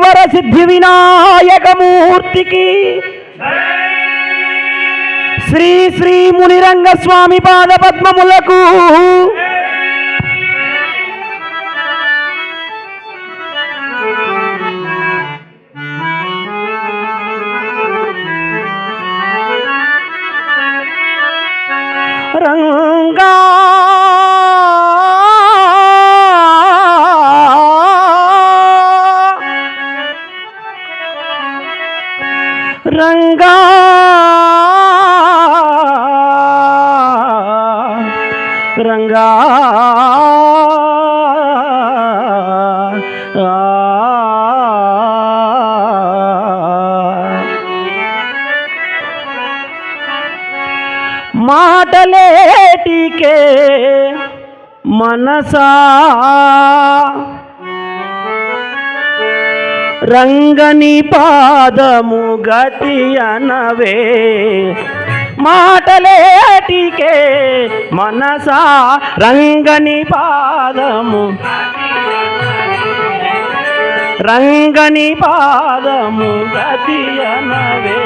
వర సిద్ధి వినాయకమూర్తికి శ్రీ శ్రీ మునిరంగ స్వామి పాద పద్మములకు రంగా రంగా మాటలేటికే మనసా రంగని పాదము గతి అనవే. మాటలేటికే మనసా రంగని పాదము. రంగని పాదము గతి అనవే.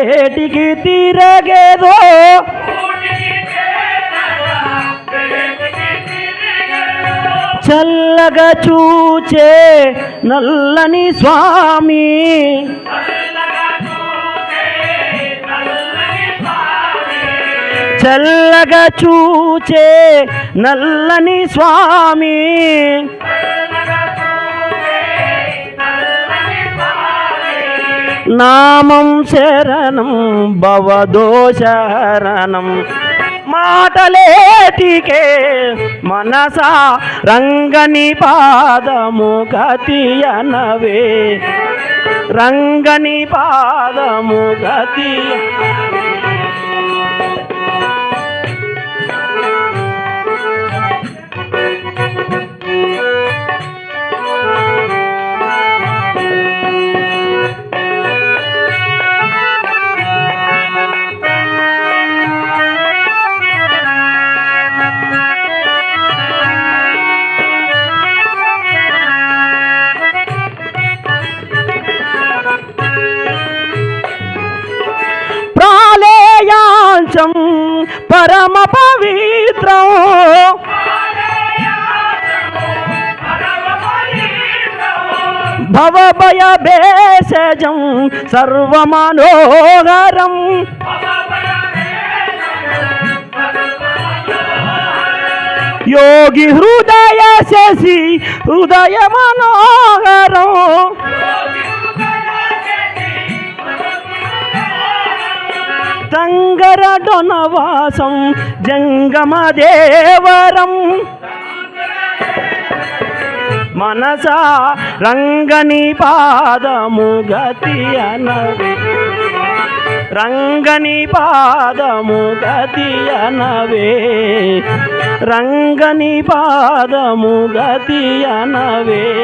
ఏటికి తిరగేదో? చల్లగా చూచే నల్లని స్వామి. చల్లగా చూచే నల్లని స్వామి. నామం శరణం భవదోశరణం. మాటలేటికే మనసా రంగని పాదము గతియనవే. రంగని పాదము గతి భవభయ భేషజం సర్వమనోహరం. యోగి హృదయ శశి హృదయ మనోహరం. తంగర డొనవాసం జంగమదేవరం. మనసా రంగని పాదము గతి అనవి. రంగని పాదము గతి అనవే. రంగని పాదము గతి అనవే.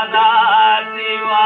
ಸದಾ ಶಿವಾ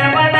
தேவன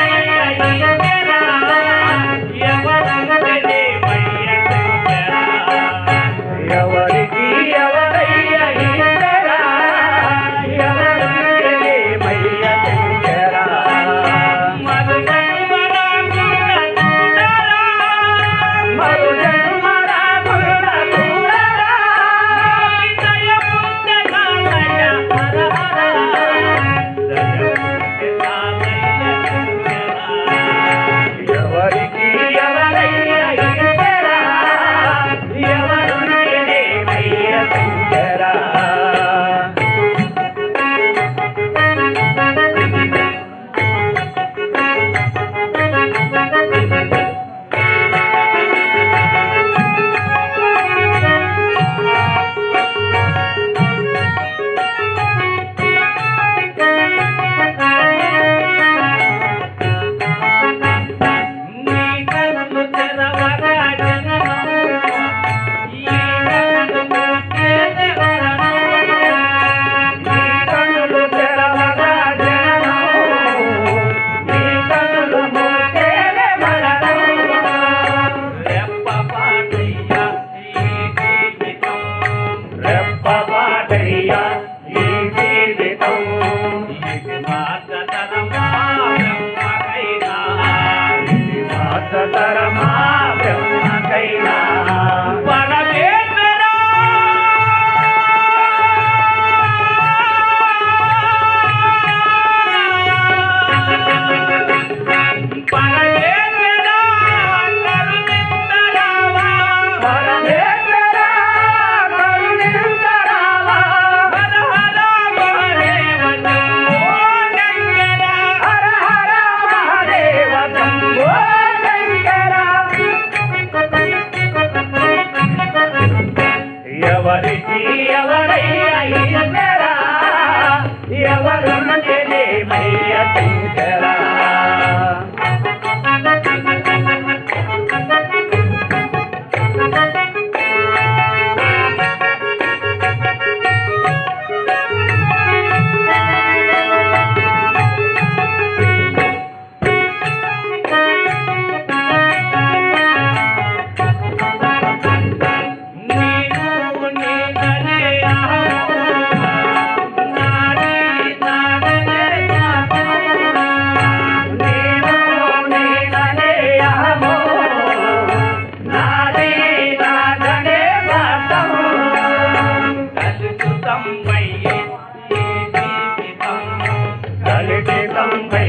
தங்கை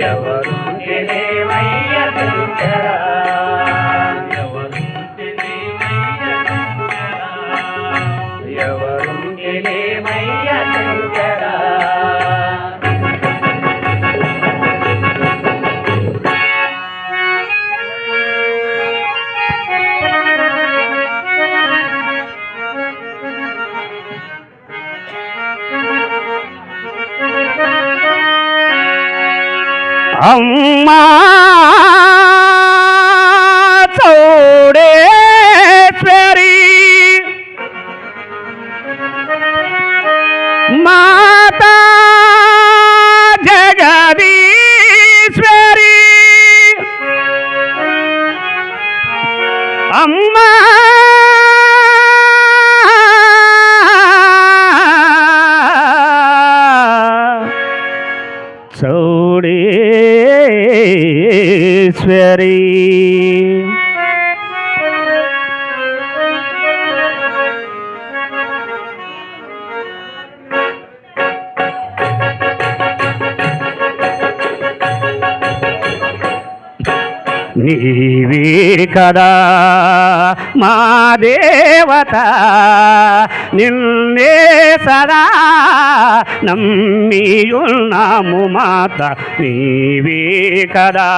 ఎవరు మయ్య శంకర? అమ్మా చౌడేశ్వరి కదా మా దేవత నిన్నే సదా నమ్మియున్నాము మాత నీవే కదా.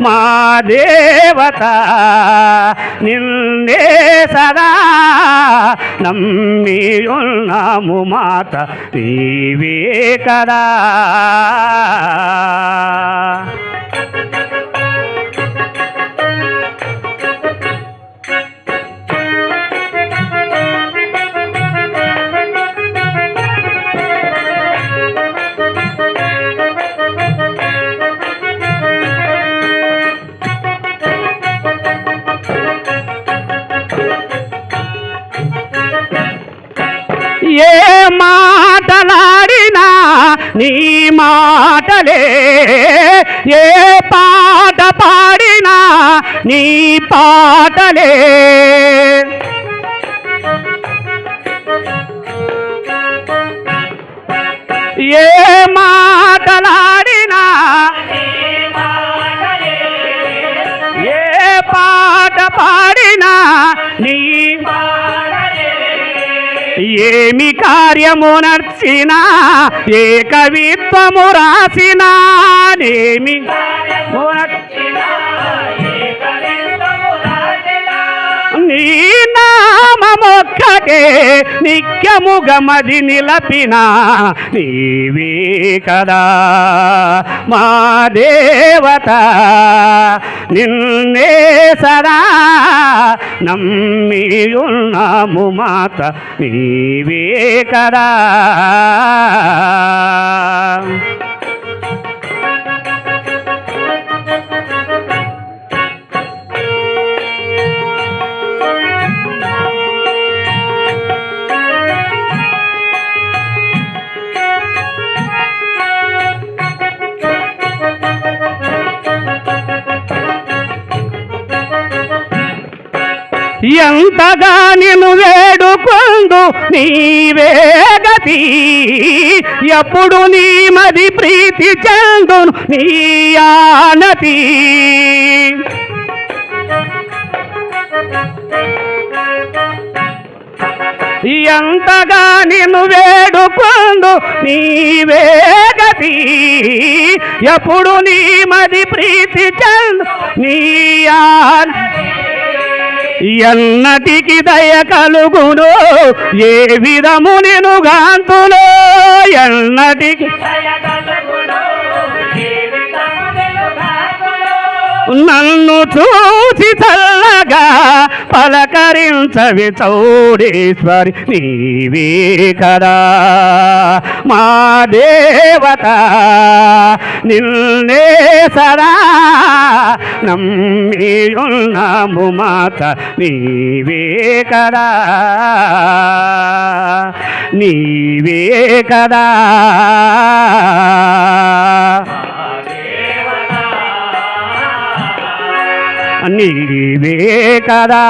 మా దేవత నిన్నే సదా నమ్మియున్నాము మాత నీవే కదా. నీ పాటలే. ఏ మాటలాడినా ఏ పాట పాడినా నీ ఏమి కార్యము నర్చినా ఏ కవిత్వము రాసినా నేమి నామమొక్కటే నిత్యముగమది నిలపిన నీవే కదా. మా దేవత నిన్నే సదా నమ్మియున్నాము మాత నీవే కదా. నందు నీవే గతి. ఎప్పుడు నీ మది ప్రీతి చందును నీయానతి ఎంతగా నిన్ను వేడుకొందు నీవే గతి. ఎప్పుడు నీ మది ప్రీతి చందు నీ ఎన్నటికి దయ కలుగును? ఏ విధము నేను గాంతులో? ఎన్నటికి దయ నన్ను చూసి చల్లగా పలకరించవి చౌడేశ్వరి నీవే కదా. మా దేవత నిన్నే సదా నమ్మియున్నాము మాత నీవే కదా. నీవే కదా. నీవే కదా.